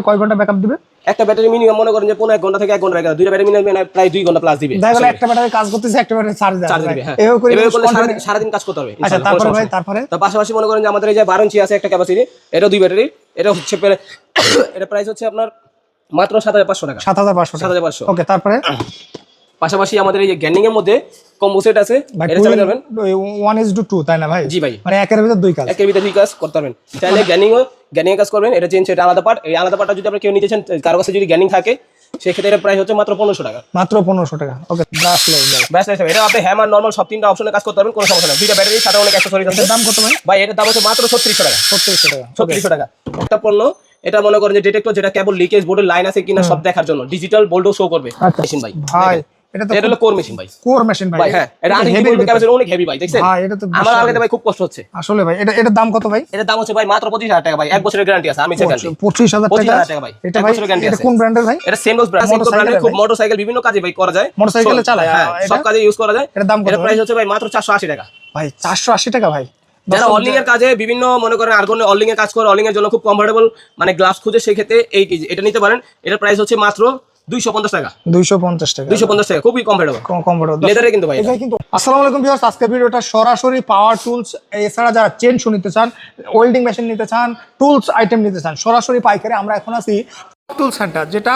Battery কয় ঘণ্টা backup দিবে? একটা ব্যাটারি মিনিমাম মনে করেন যে পনেরো এক ঘণ্টা থেকে এক ঘণ্টা ব্যাকআপ দুইটা ব্যাটারি মিনিমাম প্রায় দুই ঘণ্টা প্লাস দিবে। দেখা গেল একটা ব্যাটারি কাজ করতেছে একটা ব্যাটারি চার্জ চার্জ দিবে হ্যাঁ। এভাবে করে সারাদিন- কাজ করতে হবে আচ্ছা তারপরে ভাই তারপরে? তো পাশাপাশি মনে করেন যে আমাদের এই যে বারো ইঞ্চি আছে একটা ক্যাপাসিটি এটা দুই ব্যাটারি এটা হচ্ছে এটা প্রাইস হচ্ছে আপনার মাত্র সাত হাজার পাঁচশো টাকা। সাত হাজার পাঁচশো সাত হাজার পাঁচশো। ওকে তারপরে? পাশাপাশি আমাদের এই যে গ্যানিং এর মধ্যে কম্বো সেট আছে এটা চালাতে পারবেন। ওয়ান ইজ টু টু তাই না ভাই? জি ভাই। মানে একের ভিতর দুই কাজ। একের ভিতরে দুই কাজ করতে পারবেন। চাইলে গ্যানিং ও গ্যানিং কাজ করবেন এটা চেঞ্জ এটা আলাদা পার্ট এই আলাদা পার্টটা যদি আপনি কেউ নিতে চান কারও কাছে যদি গ্যানিং থাকে সেক্ষেত্রে এটা প্রাইস হচ্ছে মাত্র পনেরোশো টাকা। মাত্র পনেরোশো টাকা। ওকে এটা আপনি হ্যামার নর্মাল সব তিনটা অপশনে কাজ করতে পারবেন কোনো সমস্যা নেই দুইটা ব্যাটারির সাথে অনেক অ্যাক্সেসরিজ আছে। দাম কত ভাই? ভাই এটার দাম হচ্ছে মাত্র ছত্রিশশো টাকা। ছত্রিশশো টাকা। ছত্রিশশো টাকা। একটা পণ্য এটা মনে করেন যে ডিটেক্টর যেটা কেবল লিকেজ বোর্ডের লাইন আছে কিনা সব দেখার জন্য। ডিজিটাল বোর্ডও শো করবে। আচ্ছা। ভাই। ভাই এটা তো এটা হলো কোর মেশিন ভাই। কোর মেশিন ভাই। ভাই হ্যাঁ এটা এটা আট heavy ইঞ্চি ভিতরে। ক্যাপাসিটি অনেক হেভি ভাই দেখছেন? ভাই এটা তো আমার বিশাল। ভাই খুব কষ্ট হচ্ছে। আসলে ভাই এটা এটার দাম কত ভাই? এটার দাম হচ্ছে ভাই মাত্র পঁচিশ হাজার টাকা ভাই। এক বছরের গ্যারান্টি আছে আমি গ্যারান্টি পঁচিশ টাকা? ভাই। এটা ভাই এটা কোন ব্র্যান্ডের ভাই? এটা সেম ব্র্যান্ড Motorcycle ব্র্যান্ডের ভাই? খুব মোটরসাইকেল বিভিন্ন কাজে ভাই করা যায়। চালায়, হ্যাঁ সব কাজে ইউজ করা যায়। এটার দাম কত প্রাইস হচ্ছে ভাই মাত্র চারশো আশি টাকা। ভাই চারশো আশি টাকা ভাই। যারা অলিং এর কাজে বিভিন্ন মনে করেন আর্গন অলিং এর কাজ করে অলিং এর জন্য খুব কমফোর্টেবল মানে গ্লাভস খুঁজে সেই ক্ষেত্রে এই এটা নিতে পারেন। এটার প্রাইস হচ্ছে মাত্র টাকা। টাকা। টাকা খুবই কমফোর্টেবল কমফোর্টেবল লেদারে কিন্তু ভাই। এটা। এটা কিন্তু আসসালামু আলাইকুম ভিউয়ার্স আজকের ভিডিওটা সরাসরি পাওয়ার টুলস এছাড়া যারা চেন শু নিতে চান ওয়েল্ডিং মেশিন নিতে চান টুলস আইটেম নিতে চান সরাসরি পাইকারি আমরা এখন আছি সেন্টার যেটা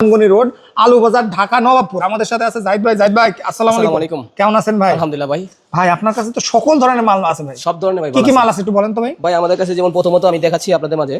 রঙ্গনি রোড আলু বাজার ঢাকা নবাবপুর। আমাদের সাথে আছে জাহিদ ভাই। জাহিদ ভাই আসসালামু আলাইকুম। আলাইকুম। কেমন আছেন ভাই? আলহামদুলিল্লাহ ভাই। ভাই আপনার কাছে তো সকল ধরনের মাল আছে ভাই। সব ধরনের ভাই কি কি মাল আছে একটু বলেন তো ভাই। ভাই আমাদের কাছে যেমন প্রথমত আমি দেখাচ্ছি আপনাদের মাঝে।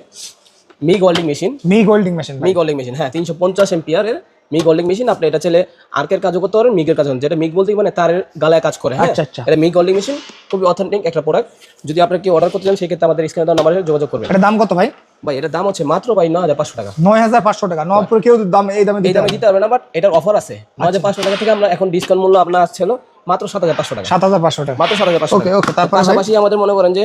মি গোল্ডিং মেশিন মি গোল্ডিং মেশিন মি গোল্ডিং মেশিন হ্যাঁ তিনশো পঞ্চাশ এমপিয়ারের মি গোল্ডিং মেশিন আপনি এটা ছেলে আর্কের কাজও করতে পারেন মিগের কাজ যেটা মিগ বলতে মানে তারের গালায় কাজ করে হ্যাঁ? আচ্ছা, আচ্ছা। এটা মি গোল্ডিং মেশিন খুবই অথেন্টিক একটা প্রোডাক্ট যদি আপনি কি অর্ডার করতে চান সেক্ষেত্রে আমাদের স্ক্রিনে দেওয়া নাম্বারে যোগাযোগ করবেন। এটার দাম কত ভাই? ভাই এটার দাম হচ্ছে মাত্র ভাই নয় হাজার পাঁচশো টাকা। নয় হাজার পাঁচশো টাকা। কেউ দাম এই দামে এই দিতে দামে দিতে পারবে না বাট এটার অফার আছে। নয় হাজার পাঁচশো টাকা থেকে আমরা এখন ডিসকাউন্ট মূল্য আপনার ছিল মাত্র সাত হাজার পাঁচশো টাকা। সাত হাজার পাঁচশো টাকা। মাত্র সাত হাজার পাঁচশো টাকা। okay, তারপরে ভাই? পাশাপাশি আমাদের মনে করেন যে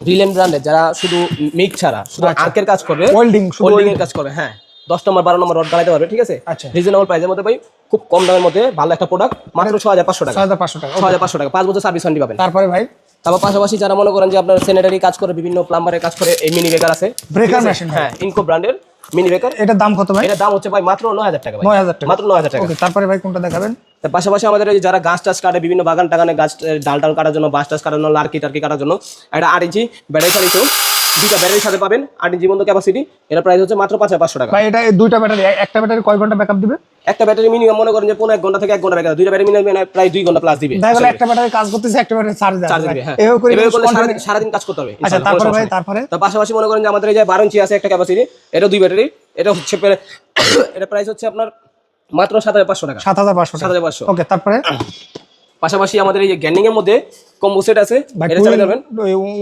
রিলেন ব্র্যান্ডের যারা শুধু মিক ছাড়া শুধু আর্কের কাজ করবে ওয়েল্ডিং ওয়েল্ডিং এর কাজ করবে হ্যাঁ। দশ নম্বর বারো নম্বর রড গালাইতে পারবে ঠিক আছে? আচ্ছা। রিজনেবল প্রাইসের মধ্যে ভাই খুব কম দামের মধ্যে ভালো একটা প্রোডাক্ট মাত্র ছ হাজার পাঁচশো টাকা। ছ হাজার পাঁচশো টাকা ছ হাজার পাঁচশো টাকা পাঁচ বছর সার্ভিস ওয়ারেন্টি পাবেন। তারপরে ভাই? তারপর পাশাপাশি যারা মনে করেন যে আপনার স্যানিটারি কাজ করে বিভিন্ন প্লাম্বারের কাজ করে এই মিনি বেকার আছে। ব্রেকার মেশিন হ্যাঁ ইনকো ব্র্যান্ডের মিনি বেকার এটার দাম কত ভাই? এটার দাম হচ্ছে ভাই মাত্র নয় হাজার টাকা ভাই। নয় হাজার টাকা। মাত্র নয় হাজার টাকা। ওকে তারপরে ভাই কোনটা দেখাবেন? তার পাশাপাশি আমাদের এই যারা গাছ টাছ কাটে বিভিন্ন বাগান টাগানে গাছ ডাল ডাল টাল কাটার জন্য বাঁশ টাছ কাটার জন্য লার্কি টারকি কাটার জন্য একটা আট ইঞ্চি ব্যাটারি চালিত দুইটা ব্যাটারির সাথে পাবেন আট ইঞ্চি মতো ক্যাপাসিটি এটা প্রাইস হচ্ছে মাত্র পাঁচ পাঁচশো টাকা। ভাই এটা দুইটা ব্যাটারি একটা ব্যাটারি কয় ঘণ্টা ব্যাকআপ দিবে? একটা ব্যাটারি মিনিমাম মনে করেন যে পনেরো এক ঘণ্টা থেকে এক ঘণ্টা ব্যাকআপ দুইটা ব্যাটারি মিনিমাম প্রায় দুই ঘণ্টা প্লাস দিবে। দেখা গেল একটা ব্যাটারি কাজ করতেছে একটা ব্যাটারি চার্জ চার্জ দিবে হ্যাঁ। এভাবে করে সারাদিন সারাদিন কাজ করতে হবে আচ্ছা তারপরে ভাই তারপরে? তার পাশাপাশি মনে করেন যে আমাদের এই যে বারো ইঞ্চি আছে একটা ক্যাপাসিটি এটা দুই ব্যাটারি এটা হচ্ছে এটা প্রাইস হচ্ছে আপনার মাত্র সাত হাজার পাঁচশো টাকা। সাত হাজার পাঁচশো সাত হাজার পাঁচশো। ওকে তারপরে? পাশাপাশি আমাদের এই যে গ্যান্ডিং এর মধ্যে কম্বো সেট আছে। এটা চালাতে পারবেন?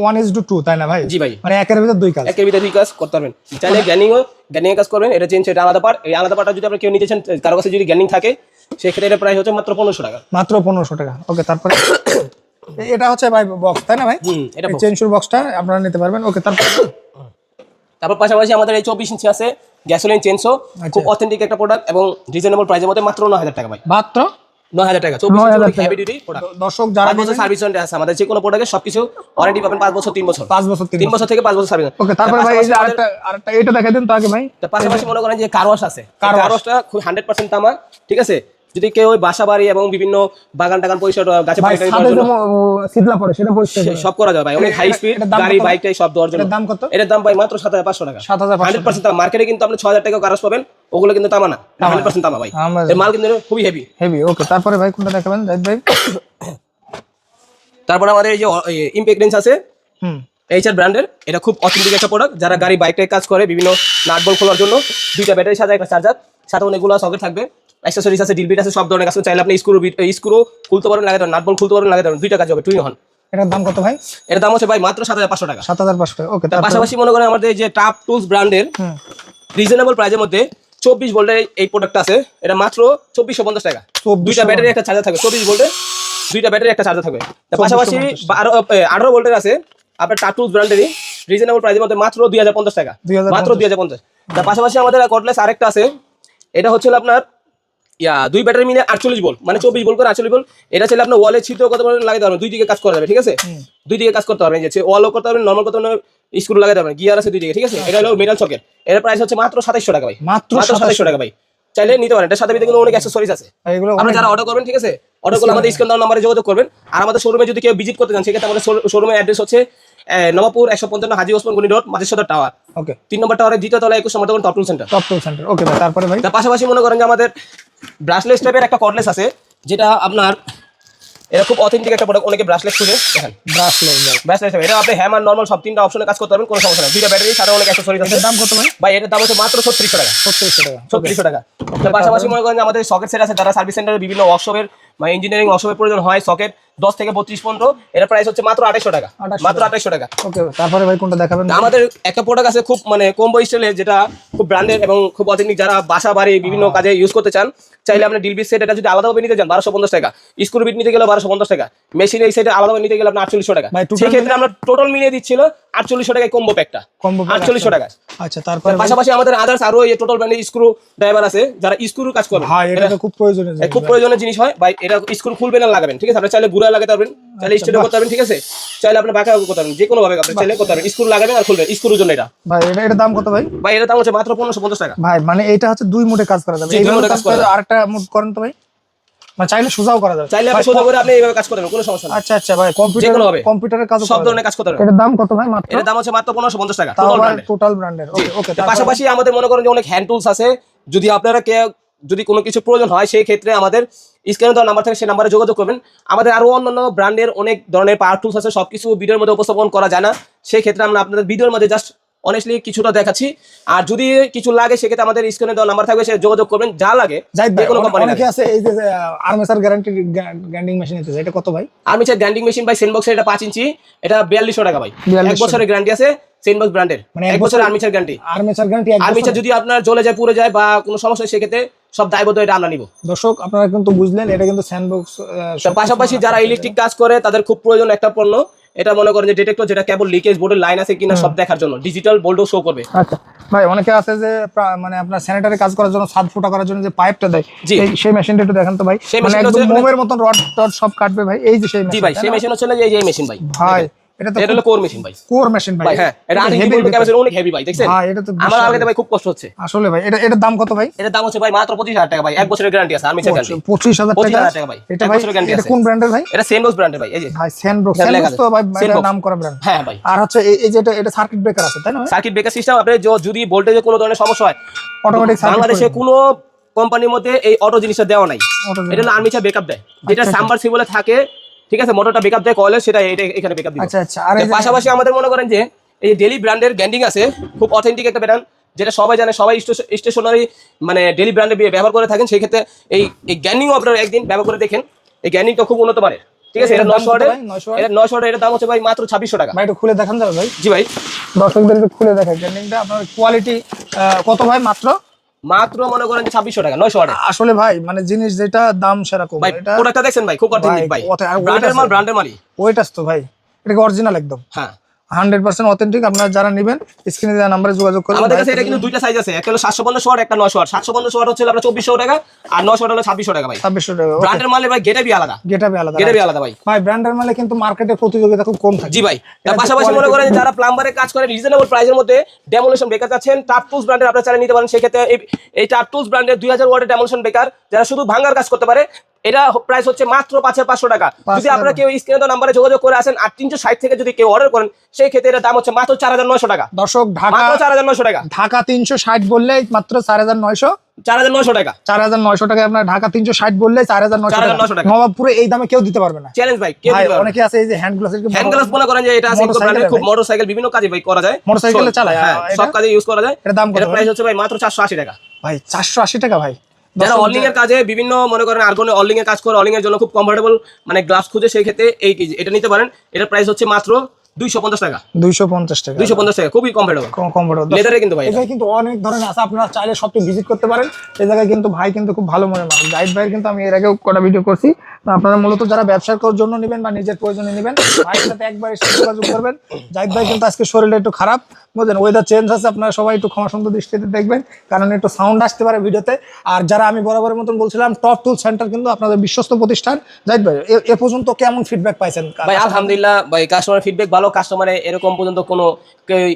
ওয়ান ইজ টু টু তাই না ভাই? জি ভাই। মানে একের ভিতর দুই কাজ। একের ভিতরে দুই কাজ করতে পারবেন। চাইলে গ্যানিং ও গ্যানিং কাজ করবেন। এটা চেঞ্জ এটা আলাদা পার্ট এই আলাদা পার্টটা যদি আপনি কেউ নিতে চান কারও কাছে যদি গ্যানিং থাকে সেক্ষেত্রে এটা প্রাইস হচ্ছে মাত্র পনেরোশো টাকা। মাত্র পনেরোশো টাকা। ওকে তারপরে এটা হচ্ছে ভাই বক্স তাই না ভাই? এটা। চেঞ্জুর বক্সটা আপনারা নিতে পারবেন। ওকে তারপরে তারপর পাশাপাশি আমাদের এই চব্বিশ ইঞ্চি আছে গ্যাসোলিন চেঞ্জও খুব অথেন্টিক একটা প্রোডাক্ট এবং রিজনেবল প্রাইসের মধ্যে মাত্র নয় হাজার টাকা ভাই। মাত্র নয় হাজার টাকা। চব্বিশ নয় হাজার ইঞ্চি টাকা। হেভি ডিউটি দর্শক যারা বছর সার্ভিস ওয়ারেন্টি আছে আমাদের যে কোনো সবকিছু ওয়ারেন্টি পাবেন পাঁচ বছর তিন বছর। পাঁচ বছর তিন তিন বছর। থেকে পাঁচ বছর সার্ভিস ওকে তারপরে ভাই এই যে আরেকটা আরেকটা এটা দেখাই দেন তো আগে ভাই। তার পাশাপাশি মনে করেন যে কারওয়াশ আছে। Wash। খুব হান্ড্রেড পার্সেন্ট তামা ঠিক আছে? যদি কেউ ওই বাসা বাড়ি এবং বিভিন্ন বাগান টাগান পরিষ্কার গাছে শীতলা পড়ে সেটা পরিষ্কার সব করা যায় ভাই। অনেক হাই স্পিড গাড়ি? বাইক টাই সব দেওয়ার জন্য। দাম কত? এটার দাম ভাই মাত্র সাত হাজার পাঁচশো টাকা। সাত হাজার পাঁচশো হান্ড্রেড পার্সেন্ট মার্কেটে কিন্তু আপনি ছ হাজার টাকা কারস পাবেন ওগুলো কিন্তু তামা না। হান্ড্রেড পার্সেন্ট তামা ভাই। মাল কিন্তু খুবই হেভি হেভি ওকে তারপরে ভাই কোনটা দেখাবেন? জাহিদ ভাই। তারপরে আমাদের এই যে রেঞ্জ আছে হুম। এইচআর ব্র্যান্ডের এটা খুব অথেন্টিক একটা প্রোডাক্ট যারা গাড়ি বাইকটায় কাজ করে বিভিন্ন নাট বল খোলার জন্য দুইটা ব্যাটারি সাথে একটা চার্জার সাথে অনেকগুলো সকেট থাকবে। অ্যাক্সেসরিজ আছে ডিলবিট আছে সব ধরনের কাজ চাইলে আপনি স্ক্রু স্ক্রু খুলতে পারেন লাগাতে পারেন নাট খুলতে পারেন লাগাতে পারেন দুইটা কাজ হবে টুই হন এটার দাম কত ভাই? এর দাম হচ্ছে ভাই মাত্র সাত হাজার পাঁচশো টাকা। সাত হাজার পাঁচশো টাকা ওকে পাশাপাশি মনে করেন আমাদের যে টাপ টুলস ব্র্যান্ডের রিজনেবল প্রাইসের মধ্যে চব্বিশ ভোল্টের এই প্রোডাক্টটা আছে। এটা মাত্র চব্বিশশো পঞ্চাশ টাকা। দুইটা ব্যাটারি একটা চার্জার থাকবে চব্বিশ ভোল্টের দুইটা ব্যাটারি একটা চার্জার থাকবে। পাশাপাশি বারো আঠারো ভোল্টের আছে আপনার টাটুলস ব্র্যান্ডেরই রিজনেবল প্রাইসের মধ্যে মাত্র দুই হাজার পঞ্চাশ টাকা। মাত্র দুই হাজার পঞ্চাশ। তার পাশাপাশি আমাদের কটলেস আরেকটা আছে। এটা হচ্ছে আপনার ইয়া দুই ব্যাটারি মিলে আটচল্লিশ বল মানে চব্বিশ বল করে আটচল্লিশ বল এটা চাইলে আপনার ওয়ালে ছিদ্র কত লাগাতে পারবেন দুই দিকে কাজ করা যাবে ঠিক আছে? দুই দিকে কাজ করতে পারবেন যে ওয়ালও করতে পারবেন নর্মাল করতে পারবেন স্ক্রু লাগাতে পারবেন গিয়ার আছে দুই দিকে ঠিক আছে? এটা হলো মেটাল সকেট এর প্রাইস হচ্ছে মাত্র সাতাইশশো টাকা ভাই। মাত্র সাতাইশশো টাকা ভাই। চাইলে নিতে পারেন এটার সাথে ভিতরে কিন্তু অনেক অ্যাক্সেসরিজ আছে। আপনারা যারা অর্ডার করবেন ঠিক আছে? অর্ডার করলে আমাদের স্ক্রিন নাম্বারে যোগাযোগ করবেন। আর আমাদের শোরুমে যদি কেউ ভিজিট করতে চান সেক্ষেত্রে আমাদের শোরুমের অ্যাড্রেস হচ্ছে আহ, নবাবপুর একশো পঞ্চান্ন হাজি ওসমান গনি রোড মাঝের সদর টাওয়ার ওকে তিন নম্বর টাওয়ারের দ্বিতীয় তলায় একুশ নম্বর top tool centre top tool centre okay ভাই তারপরে ভাই? তার পাশাপাশি মনে করেন যে আমাদের ব্রাশলেস টাইপের একটা কর্ডলেস আছে যেটা আপনার এটা খুব অথেন্টিক একটা প্রোডাক্ট অনেকে ব্রাশলেস খুঁজে দেখেন। ভাই। ব্রাশলেস এটা আপনি হ্যামার নর্মাল সব তিনটা অপশনে কাজ করতে পারবেন কোনো সমস্যা নেই। দুইটা ব্যাটারি সাথে অনেক অ্যাক্সেসরিজ আছে। দাম কত ভাই? ভাই এটার দাম হচ্ছে মাত্র ছত্রিশশো টাকা। ছত্রিশশো টাকা ছত্রিশশো টাকা। তার পাশাপাশি মনে করেন যে আমাদের সকেট সেট আছে যারা সার্ভিস সেন্টারে বিভিন্ন ওয়ার্কশপের বা ইঞ্জিনিয়ারিং ওয়ার্কশপের প্রয়োজন হয় সকেট দশ থেকে বত্রিশ পনেরো এটা প্রাইস হচ্ছে মাত্র আঠাইশো টাকা। মাত্র আঠাইশো টাকা। ওকে তারপরে ভাই কোনটা দেখাবেন? আমাদের একটা প্রোডাক্ট আছে খুব মানে কম্বো স্টাইলের যেটা খুব ব্র্যান্ডেড এবং খুব অথেন্টিক যারা বাসা বাড়ি বিভিন্ন কাজে ইউজ করতে চান চাইলে আপনি ডিলবি সেট এটা যদি আলাদাভাবে নিতে চান বারোশো পঞ্চাশ টাকা। স্ক্রু বিট নিতে গেলে বারোশো পঞ্চাশ টাকা। মেশিন এই সেটা আলাদাভাবে নিতে গেলে আপনার আটচল্লিশশো টাকা। সেক্ষেত্রে আমরা টোটাল মিলিয়ে দিচ্ছিল আটচল্লিশশো টাকায় কম্বো প্যাকটা আটচল্লিশশো টাকা আচ্ছা তারপরে পাশাপাশি আমাদের আদার্স আরও এই টোটাল ব্র্যান্ডের স্ক্রু ড্রাইভার আছে যারা স্ক্রু কাজ করবে। এটা খুব প্রয়োজনীয় জিনিস খুব প্রয়োজনীয় জিনিস হয়। ভাই এটা স্ক্রু খুলবেন আর লাগাবেন ঠিক আছে? আপনি চাইলে ঘুরে লাগাতে পারবেন চাইলে আচ্ছা, করতে পারবেন ঠিক আছে? চাইলে আপনি বাঁকা করতে পারবেন যে কোনো ভাবে আপনি চাইলে করতে পারবেন স্ক্রু লাগাবেন আর খুলবেন স্ক্রুর জন্য এটা। ভাই এটা এটার দাম কত ভাই? ভাই এটা দাম হচ্ছে মাত্র পনেরোশো পঞ্চাশ টাকা। ভাই মানে এইটা হচ্ছে দুই মুডে কাজ করা যাবে। মোডে কাজ করা আরেকটা মুড করেন তো ভাই। মানে চাইলে সোজাও করা যাবে। চাইলে আপনি সোজা করে আপনি এইভাবে কাজ করতে পারবেন কোনো সমস্যা নেই। আচ্ছা আচ্ছা ভাই কম্পিউটার হবে। কম্পিউটারের কাজ সব ধরনের কাজ করতে পারবেন এটার দাম কত ভাই মাত্র? এটার দাম হচ্ছে মাত্র টাকা। টোটাল ব্র্যান্ডের ওকে ওকে পাশাপাশি আমাদের মনে করেন যে অনেক হ্যান্ড টুলস আছে। যদি আপনারা যদি কোনো কিছু প্রয়োজন হয় সেই ক্ষেত্রে আমাদের স্ক্রিনে দেওয়া নাম্বার থাকে সেই নাম্বারে যোগাযোগ করবেন। আমাদের আরও অন্যান্য ব্র্যান্ডের অনেক ধরনের পাওয়ার টুলস আছে সবকিছু ভিডিওর মধ্যে উপস্থাপন করা যায় না। সেই ক্ষেত্রে আমরা আপনাদের ভিডিওর মধ্যে জাস্ট অনেস্টলি কিছুটা দেখাচ্ছি। আর যদি কিছু লাগে সেক্ষেত্রে আমাদের স্ক্রিনে দেওয়া নাম্বার থাকবে সে যোগাযোগ করবেন। যা লাগে যে কোনো কোম্পানি আছে এই যে আর্মেসার গ্যারান্টি গ্যান্ডিং মেশিন নিতেছে এটা কত ভাই? মেশিন বাই সেনবক্সের এটা পাঁচ ইঞ্চি এটা বিয়াল্লিশশো টাকা ভাই। এক বছরের গ্যারান্টি আছে সেনবক্স ব্র্যান্ডের মানে এক বছরের বছর- armature guarantee armature guarantee armature যদি আপনার জ্বলে যায় পুড়ে যায় বা কোনো সমস্যা হয় সেক্ষেত্রে সব দায়বদ্ধ এটা আমরা নিব। দর্শক আপনারা কিন্তু বুঝলেন এটা কিন্তু স্যান্ডবক্স পাশাপাশি যারা ইলেকট্রিক কাজ করে তাদের খুব প্রয়োজন একটা পণ্য। এটা মনে করেন যে ডিটেক্টর যেটা কেবল লিকেজ বোর্ডের লাইন আছে কিনা সব দেখার জন্য। ডিজিটাল বোর্ডও শো করবে। আচ্ছা ভাই অনেকে আছে যে মানে আপনার স্যানিটারি কাজ করার জন্য ছাদ ফুটা করার জন্য যে পাইপটা দেয়। সেই মেশিনটা একটু দেখেন তো ভাই। মানে একদম মোমের মতন রড টড সব কাটবে ভাই এই যে সেই জি ভাই সেই? মেশিন হচ্ছে না যে এই মেশিন ভাই। ভাই এটা তো এটা হলো কোর মেশিন ভাই। কোর মেশিন ভাই। ভাই হ্যাঁ এটা আট ইঞ্চি heavy বলব ভিতরে। ক্যাপাসিটি অনেক হেভি ভাই দেখছেন? ভাই এটা তো আমার আগে ভাই খুব কষ্ট হচ্ছে। আসলে ভাই এটা এটার দাম কত ভাই? এটার দাম হচ্ছে ভাই মাত্র পঁচিশ হাজার টাকা ভাই এক বছরের গ্যারান্টি আছে আর্মিচার গ্যারান্টি পঁচিশ হাজার পঁচিশ টাকা ভাই এটা ভাই এটা কোন ব্র্যান্ডের ভাই? এটা সেনবক্স ব্র্যান্ডের ভাই এই যে। ভাই স্যান্ডবক্স এখানে তো ভাই আছে। নাম করা ব্র্যান্ড হ্যাঁ ভাই। আর হচ্ছে এই যেটা এটা সার্কিট ব্রেকার আছে তাই না সার্কিট ব্রেকার সিস্টেম আপনি যদি ভোল্টেজে কোনো ধরনের সমস্যা হয় অটোমেটিক বাংলাদেশে কোনো কোম্পানির মধ্যে এই অটো জিনিসটা দেওয়া নাই। এটা হলো ব্যাকআপ দেয়। যেটা আচ্ছা, সাম্বার সিবলে থাকে ঠিক আছে মোটরটা ব্যাকআপ দেয় কয়েলে সেটা এখানে ব্যাকআপ দিবে আচ্ছা আচ্ছা আর পাশাপাশি আমাদের মনে করেন যে এই ডেলি ব্র্যান্ডের গ্যান্ডিং আছে খুব অথেন্টিক একটা ব্র্যান্ড যেটা সবাই জানে সবাই স্টেশনারি মানে ডেলি ব্র্যান্ডে ব্যবহার করে থাকেন সেই ক্ষেত্রে এই এই গ্যান্ডিংও আপনারা একদিন ব্যবহার করে দেখেন এই গ্যান্ডিংটা খুব উন্নত মানের। ঠিক আছে এটা নশো কত ওয়াটের 900 ওয়াট? এটা নশো ওয়াটের এটার দাম হচ্ছে ভাই মাত্র ছাব্বিশশো টাকা। ভাই একটু খুলে দেখান যাবে ভাই। জি ভাই। দর্শকদের খুলে দেখাই। গ্যান্ডিংটা আপনার কোয়ালিটি কত ভাই মাত্র? মাত্র মনে করেন ছাব্বিশশো টাকা নয়শো টাকা আসলে ভাই মানে জিনিস যেটা দাম সেরকম প্রোডাক্টটা দেখছেন ভাই? খুব ভাই ব্র্যান্ডের মাল। ব্র্যান্ডের মালই। ওইটাস তো ভাই এটা অরিজিনাল একদম। হ্যাঁ। হান্ড্রেড পার্সেন্ট অথেন্টিক আপনারা যারা নেবেন স্ক্রিনে দেওয়া নাম্বারে যোগাযোগ করবেন আমাদের কাছে এটা কিন্তু দুইটা সাইজ আছে একটা হলো সাতশো পঞ্চাশ ওয়াট একটা নশো ওয়াট সাতশো পঞ্চাশ ওয়াট হচ্ছে আপনার চব্বিশশো টাকা আর নশো ওয়াট হলো ছাব্বিশশো টাকা ভাই। ছাব্বিশশো টাকা ব্র্যান্ডের মালে ভাই গেটাবি আলাদা। গেটাবে আলাদা গেটাবি আলাদা ভাই। ভাই ব্র্যান্ডের মালে কিন্তু মার্কেটে প্রতিযোগিতা খুব কম থাকে। জি ভাই। তার পাশাপাশি মনে করেন যারা প্লাম্বারের কাজ করে রিজনেবল প্রাইসের মধ্যে ডেমোলেশন বেকার চাচ্ছেন টাপ টুলস ব্র্যান্ডের আপনারা চালিয়ে নিতে পারেন। সেক্ষেত্রে এই- এই টাপ টুলস ব্র্যান্ডের দুই হাজার ওয়াটের ডেমোলেশন বেকার যারা শুধু ভাঙার কাজ করতে পারে এটা প্রাইস হচ্ছে মাত্র পাঁচ পাঁচশো টাকা। যদি। আপনারা কেউ স্ক্রিনে নাম্বারে যোগাযোগ করে আসেন আর তিনশো ষাট থেকে যদি কেউ অর্ডার করেন সেই ক্ষেত্রে এটার দাম হচ্ছে মাত্র চার হাজার নয়শো টাকা। দর্শক ঢাকা চার হাজার নয়শো টাকা। ঢাকা তিনশো ষাট বললে মাত্র চার হাজার নয়শো। চার হাজার নয়শো টাকা। চার হাজার নয়শো টাকা আপনার ঢাকা তিনশো ষাট বললে চার হাজার নয়শো 4,900 টাকা। নবাবপুরে এই দামে কেউ দিতে পারবে না। চ্যালেঞ্জ ভাই কেউ। অনেকে আছে এই যে হ্যান্ড গ্লাস হ্যান্ড গ্লাস মনে করেন যে এটা আছে Motorcycle খুব মোটরসাইকেল বিভিন্ন কাজে ভাই করা যায়। চালায়, হ্যাঁ সব কাজে ইউজ করা যায়। দাম কত প্রাইস হচ্ছে ভাই মাত্র চারশো আশি টাকা। ভাই চারশো আশি টাকা ভাই। যারা অলিং এর কাজে বিভিন্ন মনে করেন আর্গনে অলিং এর কাজ করে অলিং এর জন্য খুব কমফোর্টেবল মানে গ্লাভস খুঁজে সেই ক্ষেত্রে এই এটা নিতে পারেন। এটার প্রাইস হচ্ছে মাত্র দুইশো পঞ্চাশ টাকা। দুইশো পঞ্চাশ টাকা। দুইশো পঞ্চাশ টাকা খুবই কমফোর্টেবল কমফোর্টেবল লেদারে কিন্তু ভাই এখানে কিন্তু অনেক ধরনের আছে আপনারা চাইলে সবটি ভিজিট করতে পারেন। এই জায়গায় কিন্তু ভাই কিন্তু খুব ভালো মনে মানুষ। জাহিদ ভাইয়ের কিন্তু আমি এর আগেও কটা ভিডিও করছি। আপনারা মূলত যারা ব্যবসার করার জন্য নেবেন বা নিজের প্রয়োজনে নেবেন ভাইয়ের সাথে একবার যোগাযোগ করবেন। জাহিদ ভাই কিন্তু আজকে শরীরটা একটু খারাপ। বুঝলেন ওয়েদার চেঞ্জ আছে আপনারা সবাই একটু ক্ষমা সুন্দর দৃষ্টিতে দেখবেন কারণ একটু সাউন্ড আসতে পারে ভিডিওতে। আর যারা আমি বরাবরের মতন বলছিলাম টপ টুল সেন্টার কিন্তু আপনাদের বিশ্বস্ত প্রতিষ্ঠান। জাহিদ ভাই এ- এ পর্যন্ত কেমন ফিডব্যাক পাইছেন? ভাই আলহামদুলিল্লাহ ভাই কাস্টমার ফিডব্যাক ভালো কাস্টমারে এরকম পর্যন্ত কোনো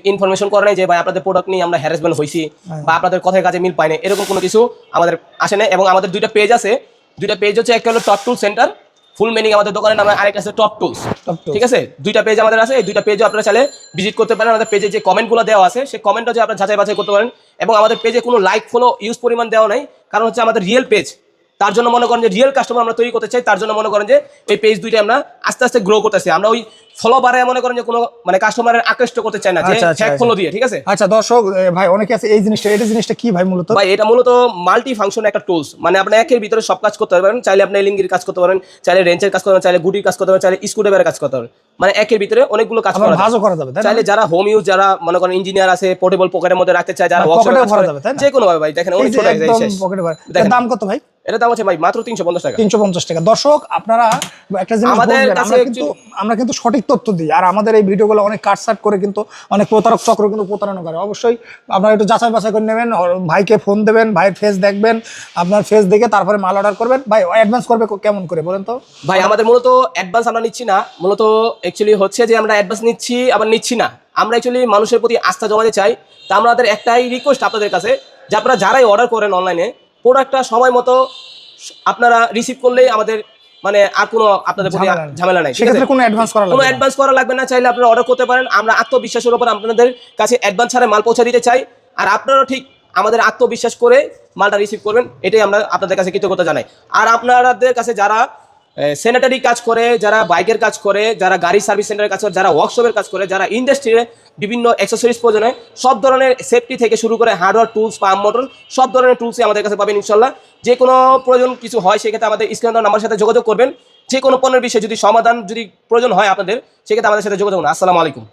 ইনফরমেশন করে নাই যে ভাই আপনাদের প্রোডাক্ট নিয়ে আমরা হ্যারাসমেন্ট হয়েছি বা আপনাদের কথায় কাজে মিল পাই না এরকম কোনো কিছু আমাদের আসে না এবং আমাদের দুইটা পেজ আছে। দুইটা পেজ হচ্ছে একটা হলো top tool centre full meaning আমাদের দোকানের নাম আরেকটা আছে টপ টুলস ঠিক আছে? দুইটা পেজ আমাদের আছে এই দুইটা পেজও আপনারা চাইলে ভিজিট করতে পারেন। আমাদের পেজে যে কমেন্টগুলো দেওয়া আছে সেই কমেন্টটা যে আপনারা যাচাই বাছাই করতে পারেন। এবং আমাদের পেজে কোনো লাইক ফলো ইউজ পরিমাণ দেওয়া নাই। কারণ হচ্ছে আমাদের রিয়েল পেজ তার জন্য মনে করেন যে রিয়েল কাস্টমার আমরা তৈরি করতে চাই তার জন্য মনে করেন যে এই পেজ দুইটা আমরা আস্তে আস্তে গ্রো করতেছি। আমরা ওই ফলো বাড়ায় মনে করেন যে কোনো মানে কাস্টমারের আকৃষ্ট করতে চাই না যে আচ্ছা, আচ্ছা, ফ্যাক আচ্ছা। ফলো দিয়ে ঠিক আছে? আচ্ছা দর্শক ভাই অনেকে আছে এই জিনিসটা এটা জিনিসটা কি ভাই মূলত? ভাই এটা মূলত মাল্টি ফাংশন একটা টুলস মানে আপনি একের ভিতরে সব কাজ করতে পারবেন চাইলে আপনি লিঙ্গির কাজ করতে পারেন চাইলে রেঞ্চের কাজ করতে পারেন চাইলে গুটির কাজ করতে পারেন চাইলে স্ক্রুড্রাইভারের কাজ করতে পারেন মানে একের ভিতরে অনেকগুলো কাজ করা ভাজও করা যাবে চাইলে যারা হোম ইউজ যারা মনে করেন ইঞ্জিনিয়ার আছে পোর্টেবল পকেটের মধ্যে রাখতে চায় যারা ভরা যাবে, যে কোনো ভাবে ভাই দেখেন অনেক ছোট একদম পকেটে ভরা। দাম কত ভাই? এটা দাম হচ্ছে ভাই মাত্র তিনশো পঞ্চাশ টাকা। তিনশো পঞ্চাশ টাকা। দর্শক আপনারা একটা জিনিস আমাদের কাছে কিন্তু আমরা কিন্তু সঠিক তথ্য দিই। আর আমাদের এই ভিডিওগুলো অনেক কাটসাট করে কিন্তু অনেক প্রতারক চক্র কিন্তু প্রতারণা করে। অবশ্যই আপনারা একটু যাচাই বাছাই করে নেবেন ভাইকে ফোন দেবেন, ভাইয়ের ফেস দেখবেন, আপনার ফেস দেখে তারপরে মাল অর্ডার করবেন। ভাই অ্যাডভান্স করবে কেমন করে বলেন তো? ভাই, আমাদের মূলত অ্যাডভান্স আমরা নিচ্ছি না। মূলত অ্যাকচুয়ালি হচ্ছে যে আমরা অ্যাডভান্স নিচ্ছি, আবার নিচ্ছি না। আমরা অ্যাকচুয়ালি মানুষের প্রতি আস্থা জমাতে চাই। তা আমাদের একটাই রিকোয়েস্ট আপনাদের কাছে, যে আপনারা যারাই অর্ডার করেন অনলাইনে প্রোডাক্টটা সময় মতো আপনারা রিসিভ করলেই আমাদের মানে আর কোনো আপনাদের প্রতি ঝামেলা নাই। সেক্ষেত্রে কোনো অ্যাডভান্স করা কোনো লাগবে না। অ্যাডভান্স করা লাগবে না চাইলে আপনারা অর্ডার করতে পারেন। আমরা আত্মবিশ্বাসের উপর আপনাদের কাছে অ্যাডভান্স ছাড়া মাল পৌঁছে দিতে চাই। আর আপনারাও ঠিক আমাদের আত্মবিশ্বাস করে মালটা রিসিভ করবেন এটাই আমরা আপনাদের কাছে কৃতজ্ঞতা জানাই। আর আপনাদের কাছে যারা স্যানিটারি কাজ করে, যারা বাইকের কাজ করে, যারা গাড়ি সার্ভিস সেন্টারের কাজ করে, যারা ওয়ার্কশপের কাজ করে, যারা ইন্ডাস্ট্রিতে বিভিন্ন অ্যাক্সেসরিজ প্রয়োজন হয় সব ধরনের সেফটি থেকে শুরু করে হার্ডওয়ার টুলস পাম্প মোটর সব ধরনের টুলসই আমাদের কাছে পাবেন ইনশাল্লাহ। যে কোনো প্রয়োজন কিছু হয়, সেক্ষেত্রে আমাদের স্ক্রিন নাম্বার সাথে যোগাযোগ করবেন। যে কোনো পণ্যের বিষয়ে যদি সমাধান যদি প্রয়োজন হয় আপনাদের, সেক্ষেত্রে আমাদের সাথে যোগাযোগ করুন। আসসালামু আলাইকুম।